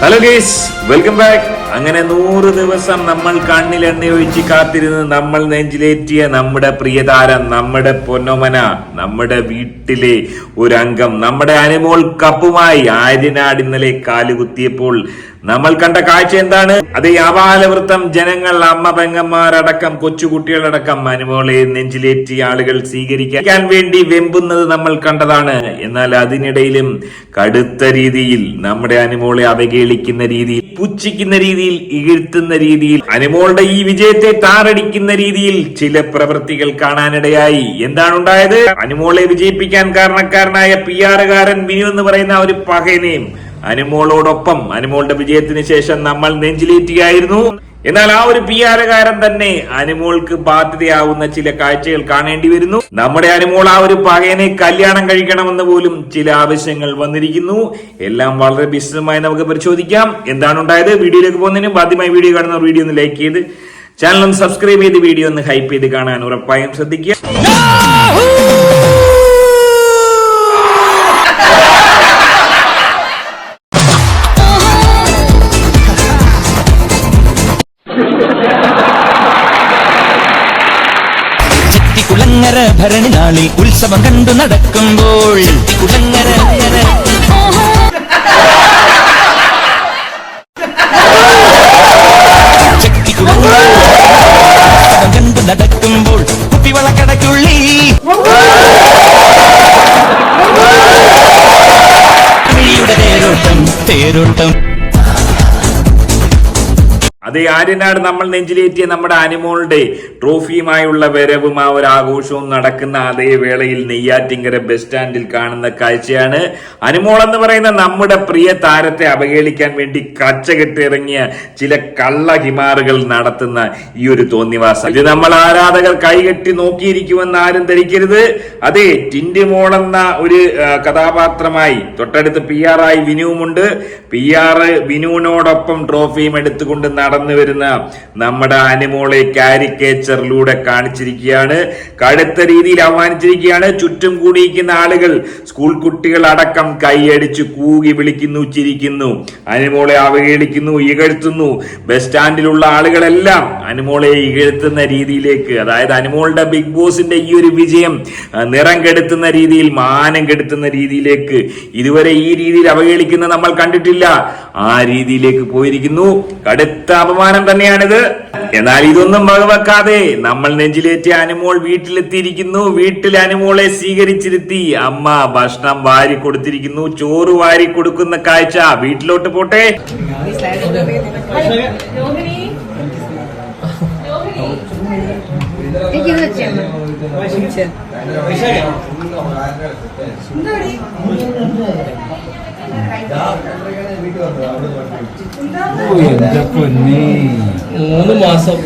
Hello guys welcome back അങ്ങനെ നൂറ് ദിവസം നമ്മൾ കണ്ണിൽ എണ്ണ ഒഴിച്ച് കാത്തിരുന്ന് നമ്മൾ നെഞ്ചിലേറ്റിയ നമ്മുടെ പ്രിയതാരം നമ്മുടെ പൊന്നോമന നമ്മുടെ വീട്ടിലെ ഒരു അംഗം നമ്മുടെ അനുമോൾ കപ്പുമായി ആര്യനാട് ഇന്നലെ കാലുകുത്തിയപ്പോൾ നമ്മൾ കണ്ട കാഴ്ച എന്താണ്? അത് ആപാലവൃത്തം ജനങ്ങൾ അമ്മ പെങ്ങന്മാരടക്കം കൊച്ചുകുട്ടികളടക്കം അനുമോളെ നെഞ്ചിലേറ്റി ആളുകൾ സ്വീകരിക്കാൻ വേണ്ടി വെമ്പുന്നത് നമ്മൾ കണ്ടതാണ്. എന്നാൽ അതിനിടയിലും കടുത്ത രീതിയിൽ നമ്മുടെ അനുമോളെ അവഹേളിക്കുന്ന രീതിയിൽ പുച്ഛിക്കുന്ന രീതിയിൽ ഇകഴ്ത്തുന്ന രീതിയിൽ അനുമോളുടെ ഈ വിജയത്തെ താറടിക്കുന്ന രീതിയിൽ ചില പ്രവൃത്തികൾ കാണാനിടയായി. എന്താണ് ഉണ്ടായത്? അനുമോളെ വിജയിപ്പിക്കാൻ കാരണക്കാരനായ പി ആറുകാരൻ വിനു എന്ന് പറയുന്ന ഒരു പകയനെയും അനുമോളോടൊപ്പം അനുമോളുടെ വിജയത്തിന് ശേഷം നമ്മൾ നെഞ്ചിലേറ്റുകയായിരുന്നു എന്നാൽ ആ ഒരു പി കാരൻ തന്നെ അനുമോൾക്ക് ബാധ്യതയാവുന്ന ചില കാഴ്ചകൾ കാണേണ്ടി വരുന്നു. നമ്മുടെ അനുമോൾ ആ ഒരു പകയനെ കല്യാണം കഴിക്കണമെന്ന് പോലും ചില ആവശ്യങ്ങൾ വന്നിരിക്കുന്നു. എല്ലാം വളരെ വിശദമായി നമുക്ക് പരിശോധിക്കാം. എന്താണ് ഉണ്ടായത്? വീഡിയോയിലേക്ക് പോകുന്നതിന് ആദ്യമായി വീഡിയോ കാണുന്ന വീഡിയോ ഒന്ന് ലൈക്ക് ചെയ്ത് ചാനൽ ഒന്ന് സബ്സ്ക്രൈബ് ചെയ്ത് വീഡിയോ ഒന്ന് ഹൈപ്പ് ചെയ്ത് കാണാൻ ഉറപ്പായും ശ്രദ്ധിക്കുക. ചെട്ടിക്കുളങ്ങര ഭരണി നാളിൽ ഉത്സവം കണ്ടു നടക്കുമ്പോൾ. ഉത്സവം കണ്ടു നടക്കുമ്പോൾ കുപ്പിവളക്കടയ്ക്കുള്ളി. തമിഴിയുടെ തേരോട്ടം തേരോട്ടം. അതേ ആര്യനാട് നമ്മൾ നെഞ്ചിലേറ്റിയ നമ്മുടെ അനുമോളുടെ ട്രോഫിയുമായുള്ള വരവും ആ ഒരു ആഘോഷവും നടക്കുന്ന അതേ വേളയിൽ നെയ്യാറ്റിങ്കര ബസ് സ്റ്റാൻഡിൽ കാണുന്ന കാഴ്ചയാണ്. അനുമോൾ എന്ന് പറയുന്ന നമ്മുടെ പ്രിയ താരത്തെ അവഹേളിക്കാൻ വേണ്ടി കച്ചകെട്ടിറങ്ങിയ ചില കള്ള ഹിമാറുകൾ നടത്തുന്ന ഈ ഒരു തോന്നിവാസം. ഇത് നമ്മൾ ആരാധകർ കൈകെട്ടി നോക്കിയിരിക്കുമെന്ന് ആരും ധരിക്കരുത്. അതെ ടിൻഡിമോൾ എന്ന ഒരു കഥാപാത്രമായി തൊട്ടടുത്ത് പി ആർ ആയി വിനുവുമുണ്ട്. പി ആർ വിനുവിനോടൊപ്പം ട്രോഫിയും എടുത്തുകൊണ്ട് നടന്നു വരുന്ന നമ്മുടെ അനുമോളെ കാരിക്കേച്ചറിലൂടെ കാണിച്ചിരിക്കുകയാണ്. കടുത്ത രീതിയിൽ അവമാനിച്ചിരിക്കുകയാണ് ചുറ്റും കൂടിയിരിക്കുന്ന ആളുകൾ സ്കൂൾ കുട്ടികൾ അടക്കം കൈയടിച്ച് കൂകി വിളിക്കുന്നു ചിരിക്കുന്നു. അനുമോളെ അവഹേളിക്കുന്നു ഇകഴ്ത്തുന്നു. ബസ് സ്റ്റാൻഡിലുള്ള ആളുകളെല്ലാം അനുമോളെ ഇകഴ്ത്തുന്ന രീതിയിലേക്ക് അതായത് അനുമോളുടെ ബിഗ് ബോസിന്റെ ഈ ഒരു വിജയം നിറം കെടുത്തുന്ന രീതിയിൽ മാനം കെടുത്തുന്ന രീതിയിലേക്ക് ഇതുവരെ ഈ രീതിയിൽ അവഹേളിക്കുന്ന നമ്മൾ കണ്ടിട്ടില്ല. ആ രീതിയിലേക്ക് പോയിരിക്കുന്നു. കടുത്ത അപമാനം തന്നെയാണിത്. എന്നാൽ ഇതൊന്നും വകവെക്കാതെ നമ്മൾ നെഞ്ചിലേറ്റിയ അനുമോൾ വീട്ടിലെത്തിയിരിക്കുന്നു. വീട്ടിൽ അനുമോളെ സ്വീകരിച്ചിരുത്തി. അമ്മ ഭക്ഷണം വാരി കൊടുത്തിരിക്കുന്നു ചോറ് വാരി കൊടുക്കുന്ന കാഴ്ച വീട്ടിലോട്ട് പോട്ടെ. വെച്ചാൽ മൂന്ന് മാസം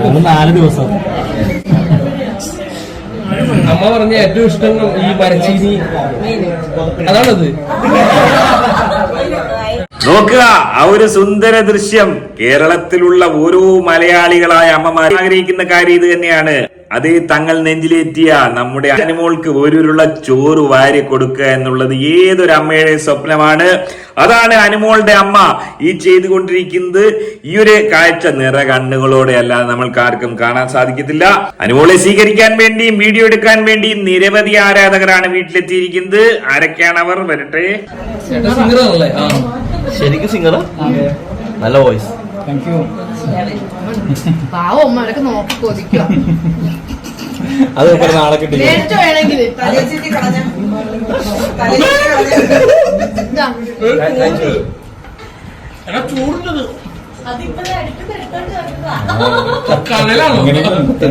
മൂന്ന് നാല് ദിവസം അമ്മ പറഞ്ഞ ഏറ്റവും ഇഷ്ടം ഈ മരച്ചീനി അതാണത് നോക്കുക ആ ഒരു സുന്ദര ദൃശ്യം കേരളത്തിലുള്ള ഓരോ മലയാളികളായ അമ്മമാർ ആഗ്രഹിക്കുന്ന കാര്യം ഇത് തന്നെയാണ്. അത് തങ്ങൾ നെഞ്ചിലേറ്റിയ നമ്മുടെ അനിമോൾക്ക് ഒരുരുള്ള ചോറ് വാരി കൊടുക്കുക എന്നുള്ളത് ഏതൊരു അമ്മയുടെ സ്വപ്നമാണ്. അതാണ് അനുമോളുടെ അമ്മ ഈ ചെയ്തുകൊണ്ടിരിക്കുന്നത്. ഈ ഒരു കാഴ്ച നിറ കണ്ണുകളോടെ അല്ലാതെ നമ്മൾക്ക് ആർക്കും കാണാൻ സാധിക്കത്തില്ല. അനുമോളെ സ്വീകരിക്കാൻ വേണ്ടിയും വീഡിയോ എടുക്കാൻ വേണ്ടിയും നിരവധി ആരാധകരാണ് വീട്ടിലെത്തിയിരിക്കുന്നത്. ആരൊക്കെയാണ് അവർ? വരട്ടെ. ശരിക്കും സിംഗറാ? നല്ല വോയിസ്. താങ്ക് യു പാവം നോക്കി കൊതിക്കുക അത് ഇപ്പൊ നാളെ കിട്ടില്ല? വേണമെങ്കിൽ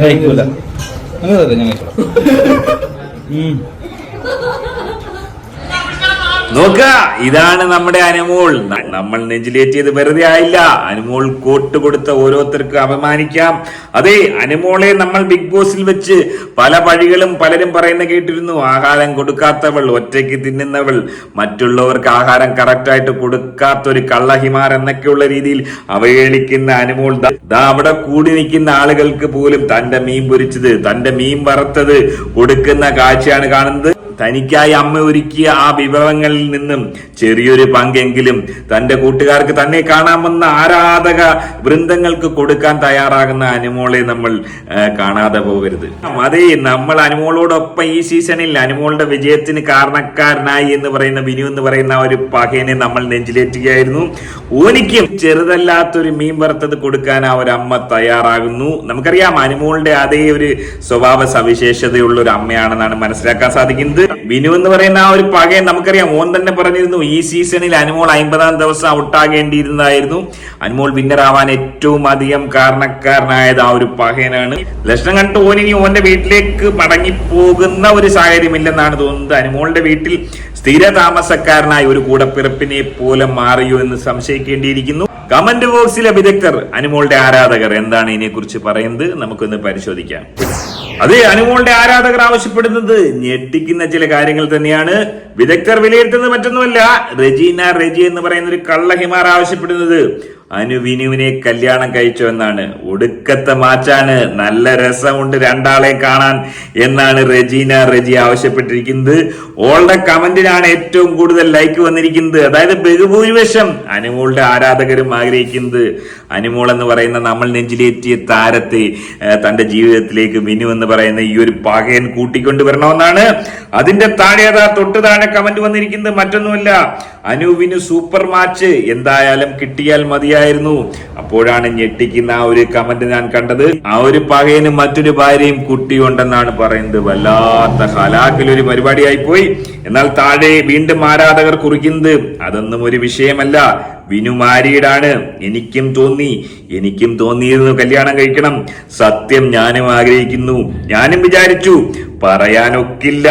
കഴിക്കൂല. അങ്ങനെ ഞാൻ കഴിച്ചോളാം. നോക്ക ഇതാണ് നമ്മുടെ അനുമോൾ. നമ്മൾ നെഞ്ചിലേറ്റിയത് വെറുതെ ആയില്ല. അനുമോൾ കോട്ട് കൊടുത്ത ഓരോരുത്തർക്കും അപമാനിക്കാം. അതെ അനുമോളെ നമ്മൾ ബിഗ് ബോസിൽ വെച്ച് പല വഴികളും പലരും പറയുന്ന കേട്ടിരുന്നു. ആഹാരം കൊടുക്കാത്തവൾ ഒറ്റയ്ക്ക് തിന്നുന്നവൾ മറ്റുള്ളവർക്ക് ആഹാരം കറക്റ്റായിട്ട് കൊടുക്കാത്ത ഒരു കള്ളഹിമാർ എന്നൊക്കെയുള്ള രീതിയിൽ അവഹേളിക്കുന്ന അനുമോൾ ദാ അവിടെ കൂടി നിൽക്കുന്ന ആളുകൾക്ക് പോലും തന്റെ മീൻ പൊരിച്ചത് തന്റെ മീൻ വറുത്തത് കൊടുക്കുന്ന കാഴ്ചയാണ് കാണുന്നത്. തനിക്കായി അമ്മ ഒരുക്കിയ ആ വിഭവങ്ങളിൽ നിന്നും ചെറിയൊരു പങ്കെങ്കിലും തന്റെ കൂട്ടുകാർക്ക് തന്നെ കാണാമെന്ന ആരാധക വൃന്ദങ്ങൾക്ക് കൊടുക്കാൻ തയ്യാറാകുന്ന അനുമോളെ നമ്മൾ കാണാതെ പോകരുത്. അതെ നമ്മൾ അനുമോളോടൊപ്പം ഈ സീസണിൽ അനുമോളുടെ വിജയത്തിന് കാരണക്കാരനായി എന്ന് പറയുന്ന വിനു എന്ന് പറയുന്ന ഒരു പകയനെ നമ്മൾ നെഞ്ചിലേറ്റുകയായിരുന്നു. ഓനിക്കും ചെറുതല്ലാത്തൊരു മീൻ വറുത്തത് കൊടുക്കാൻ ആ ഒരു അമ്മ തയ്യാറാകുന്നു. നമുക്കറിയാം അനുമോളുടെ അതേ ഒരു സ്വഭാവ സവിശേഷതയുള്ള ഒരു അമ്മയാണെന്നാണ് മനസ്സിലാക്കാൻ സാധിക്കുന്നത്. വിനു എന്ന് പറയുന്ന ആ ഒരു പകയൻ നമുക്കറിയാം. ഓൻ തന്നെ പറഞ്ഞിരുന്നു ഈ സീസണിൽ അനുമോൾ അമ്പതാം ദിവസം ഔട്ടാകേണ്ടിയിരുന്നതായിരുന്നു അനുമോൾ വിന്നർ ആവാൻ ഏറ്റവും അധികം കാരണക്കാരനായത് ആ ഒരു പകയനാണ് ലക്ഷണം കണ്ട് ഓൻ ഇനി ഓന്റെ വീട്ടിലേക്ക് മടങ്ങിപ്പോകുന്ന ഒരു സാഹചര്യമില്ലെന്നാണ് തോന്നുന്നത്. അനുമോളുടെ വീട്ടിൽ സ്ഥിര താമസക്കാരനായ ഒരു കൂടപ്പിറപ്പിനെ പോലെ മാറിയോ എന്ന് സംശയിക്കേണ്ടിയിരിക്കുന്നു. കമന്റ് ബോക്സിലെ വിദഗ്ധർ അനുമോളുടെ ആരാധകർ എന്താണ് ഇതിനെക്കുറിച്ച് പറയുന്നത്? നമുക്കൊന്ന് പരിശോധിക്കാം. അതെ അനുമോളുടെ ആരാധകർ ആവശ്യപ്പെടുന്നത് ഞെട്ടിക്കുന്ന ചില കാര്യങ്ങൾ തന്നെയാണ്. വിദഗ്ധർ വിലയിരുത്തുന്നത് മറ്റൊന്നുമല്ല. റെജീന റെജി എന്ന് പറയുന്ന ഒരു കള്ളഹിമാർ ആവശ്യപ്പെടുന്നത്. അനുവിനുവിനെ കല്യാണം കഴിച്ചു എന്നാണ്. ഒടുക്കത്തെ മാച്ചാണ്. നല്ല രസമുണ്ട് രണ്ടാളെ കാണാൻ എന്നാണ് റെജീന റെജി ആവശ്യപ്പെട്ടിരിക്കുന്നത്. ഓളുടെ കമന്റിനാണ് ഏറ്റവും കൂടുതൽ ലൈക്ക് വന്നിരിക്കുന്നത്. അതായത് ബഹുഭൂരിപക്ഷം അനുമോളുടെ ആരാധകരും ആഗ്രഹിക്കുന്നത്. അനുമോൾ എന്ന് പറയുന്ന നമ്മൾ നെഞ്ചിലേറ്റിയ താരത്തെ തന്റെ ജീവിതത്തിലേക്ക് മിനു എന്ന് പറയുന്ന ഈ ഒരു പകയൻ കൂട്ടിക്കൊണ്ടുവരണമെന്നാണ് അതിന്റെ താഴെ അതാ തൊട്ട് താഴെ കമന്റ് വന്നിരിക്കുന്നത്. മറ്റൊന്നുമല്ല അനുവിന് സൂപ്പർ മാച്ച് എന്തായാലും കിട്ടിയാൽ മതിയായിരുന്നു അപ്പോഴാണ് ഞെട്ടിക്കുന്ന ആ ഒരു കമന്റ് ഞാൻ കണ്ടത്. ആ ഒരു പകയനും മറ്റൊരു ഭാര്യയും കുട്ടിയുണ്ടെന്നാണ് പറയുന്നത്. വല്ലാത്ത ഹലാക്കിൽ ഒരു പരിപാടിയായി പോയി. എന്നാൽ താഴെ വീണ്ടും ആരാധകർ കുറിക്കുന്നത് അതൊന്നും ഒരു വിഷയമല്ല. വിനു മാരീഡാണ്. എനിക്കും തോന്നി. എനിക്കും തോന്നിയിരുന്നു കല്യാണം കഴിക്കണം. സത്യം ഞാനും ആഗ്രഹിക്കുന്നു. ഞാനും വിചാരിച്ചു. പറയാനൊക്കില്ല.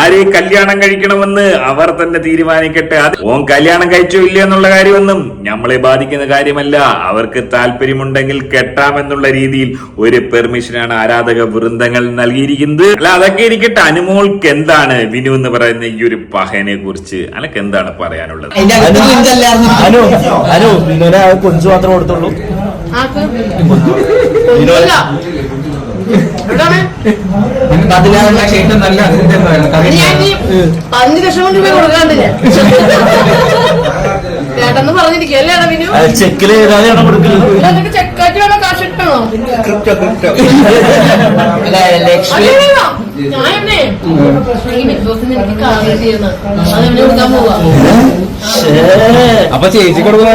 ആരെ കല്യാണം കഴിക്കണമെന്ന് അവർ തന്നെ തീരുമാനിക്കട്ടെ. അത് ഓൻ കല്യാണം കഴിച്ചോ ഇല്ല എന്നുള്ള കാര്യമൊന്നും നമ്മളെ ബാധിക്കുന്ന കാര്യമല്ല. അവർക്ക് താല്പര്യമുണ്ടെങ്കിൽ കെട്ടാമെന്നുള്ള രീതിയിൽ ഒരു പെർമിഷനാണ് ആരാധക വൃന്ദങ്ങൾ നൽകിയിരിക്കുന്നത്. അല്ല അതൊക്കെ ഇരിക്കട്ടെ. അനുമോൾക്ക് എന്താണ് വിനു എന്ന് പറയുന്ന ഈ ഒരു പഹനെ കുറിച്ച്? അനക്ക് എന്താണ് പറയാനുള്ളത്? അനു അനു കൊഞ്ചു മാത്രമേ കൊടുത്തുള്ളൂ. നല്ല അതിന്റെ പതിനഞ്ച് ലക്ഷം രൂപ ചേട്ടന്ന് പറഞ്ഞിരിക്കല്ലേ വിനു? ചെക്കിൽ ഏതാണ് കൊടുക്കുന്നത് എന്നിട്ട് ചെക്കാറ്റ് വേണോ? കാശ് ഇട്ടണോ ക്രിപ്റ്റോ ക്രിപ്റ്റോ അല്ലേ വേണം. ഞാൻ എന്നെ ഈ ബിഗ് ബോസിന് എനിക്ക് കാർ ചെയ്യുന്ന. അത് എന്നെ കൊടുക്കാൻ പോവാ? അപ്പൊ ചേച്ചി കൊടുക്കുന്ന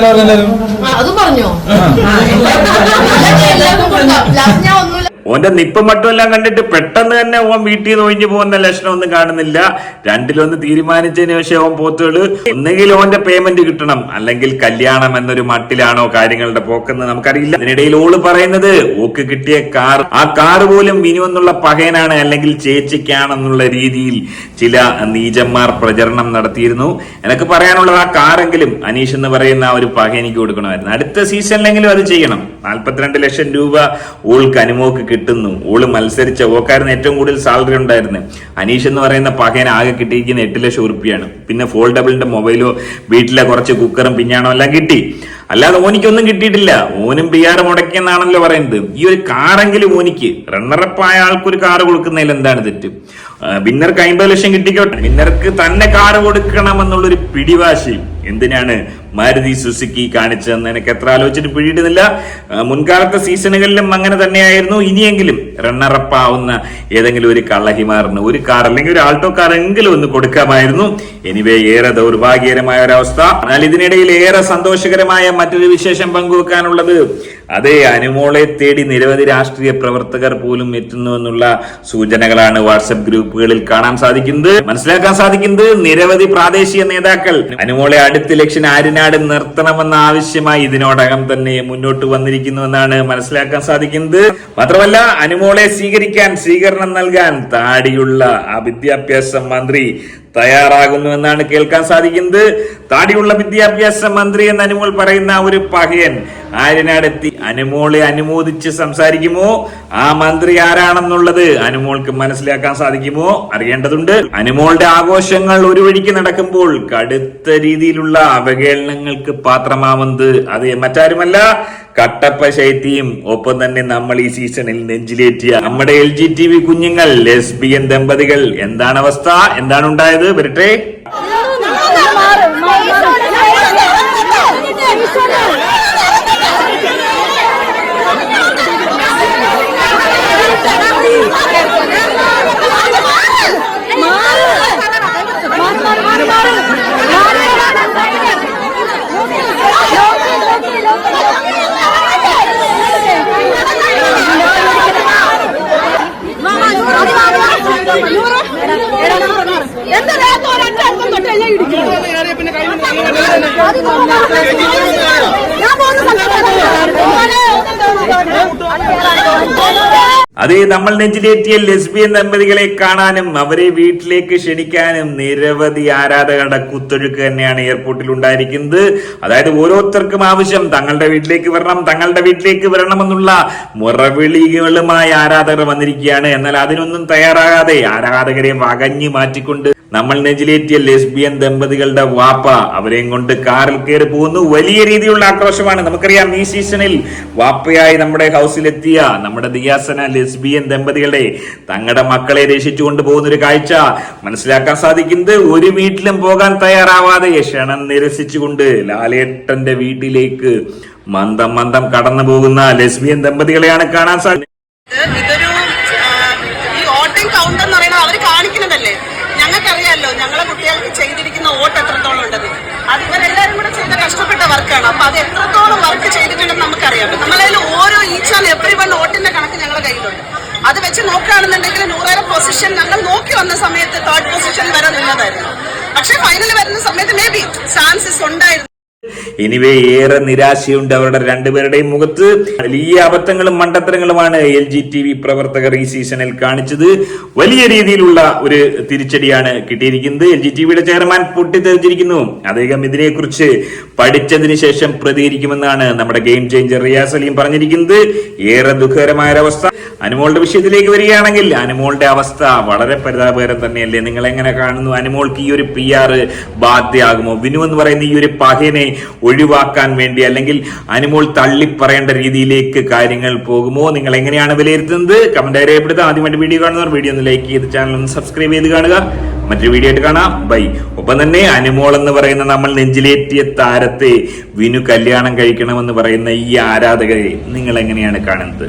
അത് പറഞ്ഞോ? എല്ലാവർക്കും കൊടുക്കാം. ലാസ്റ്റ് ഞാൻ ഓന്റെ നിപ്പം മട്ടും എല്ലാം കണ്ടിട്ട് പെട്ടെന്ന് തന്നെ ഓൻ വീട്ടിൽ നിന്ന് ഒഴിഞ്ഞു പോകുന്ന ലക്ഷണം ഒന്നും കാണുന്നില്ല. രണ്ടിലൊന്ന് തീരുമാനിച്ചതിന് ശേഷം ഓൻ പോത്തുകൾ ഒന്നുകിൽ ഓന്റെ പേയ്മെന്റ് കിട്ടണം അല്ലെങ്കിൽ കല്യാണം എന്നൊരു മട്ടിലാണോ കാര്യങ്ങളുടെ പോക്കെന്ന് നമുക്കറിയില്ല. ഇതിനിടയിൽ ഓൾ പറയുന്നത് ഓക്ക് കിട്ടിയ കാർ ആ കാർ പോലും മിനു എന്നുള്ള പകയനാണ് അല്ലെങ്കിൽ ചേച്ചിക്കാണെന്നുള്ള രീതിയിൽ ചില നീചന്മാർ പ്രചരണം നടത്തിയിരുന്നു. എനിക്ക് പറയാനുള്ളത് ആ കാറെങ്കിലും അനീഷ് എന്ന് പറയുന്ന ആ ഒരു പകയനിക്ക് കൊടുക്കണമായിരുന്നു. അടുത്ത സീസണിലെങ്കിലും അത് ചെയ്യണം. നാൽപ്പത്തിരണ്ട് ലക്ഷം രൂപ ഓൾക്ക് അനുമോക്ക് കിട്ടുന്നു. ഓൾ മത്സരിച്ച ഓക്കാരന് ഏറ്റവും കൂടുതൽ സാലറി ഉണ്ടായിരുന്നു. അനീഷ് എന്ന് പറയുന്ന പകയൻ ആകെ കിട്ടിയിരിക്കുന്ന എട്ട് ലക്ഷം ഉറുപ്പിയാണ് പിന്നെ ഫോൾഡബിളിന്റെ മൊബൈലോ വീട്ടിലെ കുറച്ച് കുക്കറും പിഞ്ഞാണോ എല്ലാം കിട്ടി. അല്ലാതെ ഓനിക്കൊന്നും കിട്ടിയിട്ടില്ല. ഓനും പി ആർ മുടക്കിയെന്നാണല്ലോ പറയുന്നത്. ഈ ഒരു കാറെങ്കിലും ഓനിക്ക് റണ്ണറപ്പായ ആൾക്കൊരു കാറ് കൊടുക്കുന്നതിൽ എന്താണ് തെറ്റ്? വിന്നർക്ക് അമ്പത് ലക്ഷം കിട്ടിക്കോട്ടെ. വിന്നർക്ക് തന്നെ കാറ് കൊടുക്കണമെന്നുള്ളൊരു പിടിവാശി. എന്തിനാണ് മാരുതി സുസുക്കി കാണിച്ചതെന്ന് എനിക്ക് എത്ര ആലോചിച്ചിട്ട് പിടിയിടുന്നില്ല. മുൻകാലത്തെ സീസണുകളിലും അങ്ങനെ തന്നെയായിരുന്നു. ഇനിയെങ്കിലും റണ്ണറപ്പ് ആവുന്ന ഏതെങ്കിലും ഒരു കള്ളഹിമാറിന് ഒരു കാർ അല്ലെങ്കിൽ ഒരു ആൾട്ടോ കാർ എങ്കിലും ഒന്ന് കൊടുക്കാമായിരുന്നു. എനിവേ ഏറെ ദൗർഭാഗ്യകരമായ ഒരവസ്ഥ. എന്നാൽ ഇതിനിടയിൽ ഏറെ സന്തോഷകരമായ മറ്റൊരു വിശേഷം പങ്കുവെക്കാനുള്ളത് അതേ അനുമോളെ തേടി നിരവധി രാഷ്ട്രീയ പ്രവർത്തകർ പോലും എത്തുന്നു എന്നുള്ള സൂചനകളാണ് വാട്സപ്പ് ഗ്രൂപ്പുകളിൽ കാണാൻ സാധിക്കുന്നത്. മനസ്സിലാക്കാൻ സാധിക്കുന്നത് നിരവധി പ്രാദേശിക നേതാക്കൾ. അനുമോളെ അടുത്ത ഇലക്ഷൻ ആര്യനാട് നിർത്തണമെന്ന ആവശ്യമായി ഇതിനോടകം തന്നെ മുന്നോട്ട് വന്നിരിക്കുന്നുവെന്നാണ് മനസ്സിലാക്കാൻ സാധിക്കുന്നത്. മാത്രമല്ല അനുമോളെ സ്വീകരിക്കാൻ സ്വീകരണം നൽകാൻ താടിയുള്ള ആ വിദ്യാഭ്യാസ മന്ത്രി തയ്യാറാകുന്നുവെന്നാണ് കേൾക്കാൻ സാധിക്കുന്നത്. താടിയുള്ള വിദ്യാഭ്യാസ മന്ത്രി എന്ന് അനുമോൾ പറയുന്ന ഒരു പഹയൻ ആര്യനാടെത്തി. അനുമോളെ അനുമോദിച്ച് സംസാരിക്കുമോ? ആ മന്ത്രി ആരാണെന്നുള്ളത് അനുമോൾക്ക് മനസ്സിലാക്കാൻ സാധിക്കുമോ? അറിയേണ്ടതുണ്ട്. അനുമോളുടെ ആഘോഷങ്ങൾ ഒരു വഴിക്ക് നടക്കുമ്പോൾ കടുത്ത രീതിയിലുള്ള അവഹേളനങ്ങൾക്ക് പാത്രമാവുന്നത് അത് മറ്റാരുമല്ല കട്ടപ്പ ശൈത്യം ഒപ്പം തന്നെ നമ്മൾ ഈ സീസണിൽ നെഞ്ചിലേറ്റിയ നമ്മുടെ എൽ ജി ടി വി കുഞ്ഞുങ്ങൾ ലെസ്ബിയൻ ദമ്പതികൾ. എന്താണ് അവസ്ഥ? എന്താണ് ഉണ്ടായത്? വരട്ടെ. അതേ നമ്മൾ നെഞ്ചിലേറ്റിയ ലെസ്ബിയൻ ദമ്പതികളെ കാണാനും അവരെ വീട്ടിലേക്ക് ക്ഷണിക്കാനും നിരവധി ആരാധകരുടെ കുത്തൊഴുക്ക് തന്നെയാണ് എയർപോർട്ടിൽ ഉണ്ടായിരിക്കുന്നത്. അതായത് ഓരോരുത്തർക്കും ആവശ്യം തങ്ങളുടെ വീട്ടിലേക്ക് വരണം തങ്ങളുടെ വീട്ടിലേക്ക് വരണമെന്നുള്ള മുറവിളികളുമായി ആരാധകർ വന്നിരിക്കുകയാണ്. എന്നാൽ അതിനൊന്നും തയ്യാറാകാതെ ആരാധകരെ വകഞ്ഞു മാറ്റിക്കൊണ്ട് നമ്മൾ നെഞ്ചിലേറ്റിയ ലെസ്ബിയൻ ദമ്പതികളുടെ വാപ്പ അവരെയും കൊണ്ട് കാറിൽ കയറി പോകുന്നു. വലിയ രീതിയിലുള്ള ആക്രോശമാണ്. നമുക്കറിയാം ഈ സീസണിൽ വാപ്പയായി നമ്മുടെ ഹൗസിലെത്തിയ നമ്മുടെ ദിയാസന ലെസ്ബിയൻ ദമ്പതികളെ തങ്ങളുടെ മക്കളെ രക്ഷിച്ചു കൊണ്ടുപോകുന്ന ഒരു കാഴ്ച മനസ്സിലാക്കാൻ സാധിക്കുന്നത് ഒരു വീട്ടിലും പോകാൻ തയ്യാറാവാതെ ക്ഷണം നിരസിച്ചുകൊണ്ട് ലാലേട്ടന്റെ വീട്ടിലേക്ക് മന്ദം മന്ദം കടന്നു പോകുന്ന ലെസ്ബിയൻ ദമ്പതികളെയാണ് കാണാൻ സാധിക്കുന്നത്. ചെയ്തിരിക്കുന്ന വോട്ട് എത്രത്തോളം ഉണ്ടത്? അത് ഇവരെല്ലാരും കൂടെ ചെയ്ത കഷ്ടപ്പെട്ട വർക്കാണ്. അപ്പൊ അത് എത്രത്തോളം വർക്ക് ചെയ്തിട്ടുണ്ടെന്ന് നമുക്കറിയാം. നമ്മളതിൽ ഓരോ ഈച്ച് ആൻഡ് എവറി വൺ വോട്ടിന്റെ കണക്ക് ഞങ്ങളുടെ കയ്യിലുണ്ട്. അത് വെച്ച് നോക്കുകയാണെന്നുണ്ടെങ്കിൽ നൂറായിരം പൊസിഷൻ ഞങ്ങൾ നോക്കി വന്ന സമയത്ത് തേർഡ് പൊസിഷൻ വരെ നിന്നതായിരുന്നു. പക്ഷെ ഫൈനൽ വരുന്ന സമയത്ത് മേ ബി ചാൻസസ് ഉണ്ടായിരുന്നു. എനിവേ ഏറെ നിരാശയുണ്ട് അവരുടെ രണ്ടുപേരുടെയും മുഖത്ത്. വലിയ അബദ്ധങ്ങളും മണ്ടത്തരങ്ങളുമാണ് എൽ ജി ടി വി പ്രവർത്തകർ ഈ സീസണിൽ കാണിച്ചത്. വലിയ രീതിയിലുള്ള ഒരു തിരിച്ചടിയാണ് കിട്ടിയിരിക്കുന്നത്. എൽ ജി ടി വിയുടെ ചെയർമാൻ പൊട്ടിത്തെറിച്ചിരിക്കുന്നു. അദ്ദേഹം ഇതിനെക്കുറിച്ച് പഠിച്ചതിന് ശേഷം പ്രതികരിക്കുമെന്നാണ് നമ്മുടെ ഗെയിം ചേഞ്ചർ റിയാസ് അലിയും പറഞ്ഞിരിക്കുന്നത്. ഏറെ ദുഃഖകരമായ അവസ്ഥ. അനുമോളുടെ വിഷയത്തിലേക്ക് വരികയാണെങ്കിൽ അനുമോളുടെ അവസ്ഥ വളരെ പരിതാപകരം തന്നെയല്ലേ? നിങ്ങൾ എങ്ങനെ കാണുന്നു? അനുമോൾക്ക് ഈ ഒരു പി ആർ ബാധ്യമാകുമോ വിനു എന്ന് പറയുന്ന ഈ ഒരു പകയനെ ഒഴിവാക്കാൻ വേണ്ടി അല്ലെങ്കിൽ അനുമോൾ തള്ളിപ്പറയേണ്ട രീതിയിലേക്ക് കാര്യങ്ങൾ പോകുമോ? നിങ്ങൾ എങ്ങനെയാണ് വിലയിരുത്തുന്നത്? കമന്റ് രേഖപ്പെടുത്തുക ആദ്യമായിട്ട് വീഡിയോ കാണുന്നവർ വീഡിയോ ഒന്ന് ലൈക്ക് ചെയ്ത് ചാനൽ ഒന്ന് സബ്സ്ക്രൈബ് ചെയ്ത് കാണുക. മറ്റൊരു വീഡിയോ ആയിട്ട് കാണാം. ബൈ ഒപ്പം തന്നെ അനുമോൾ എന്ന് പറയുന്ന നമ്മൾ നെഞ്ചിലേറ്റിയ താരത്തെ വിനു കല്യാണം കഴിക്കണമെന്ന് പറയുന്ന ഈ ആരാധകരെ നിങ്ങൾ എങ്ങനെയാണ് കാണുന്നത്?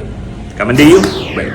കമന്റ് ചെയ്യൂ. ബൈ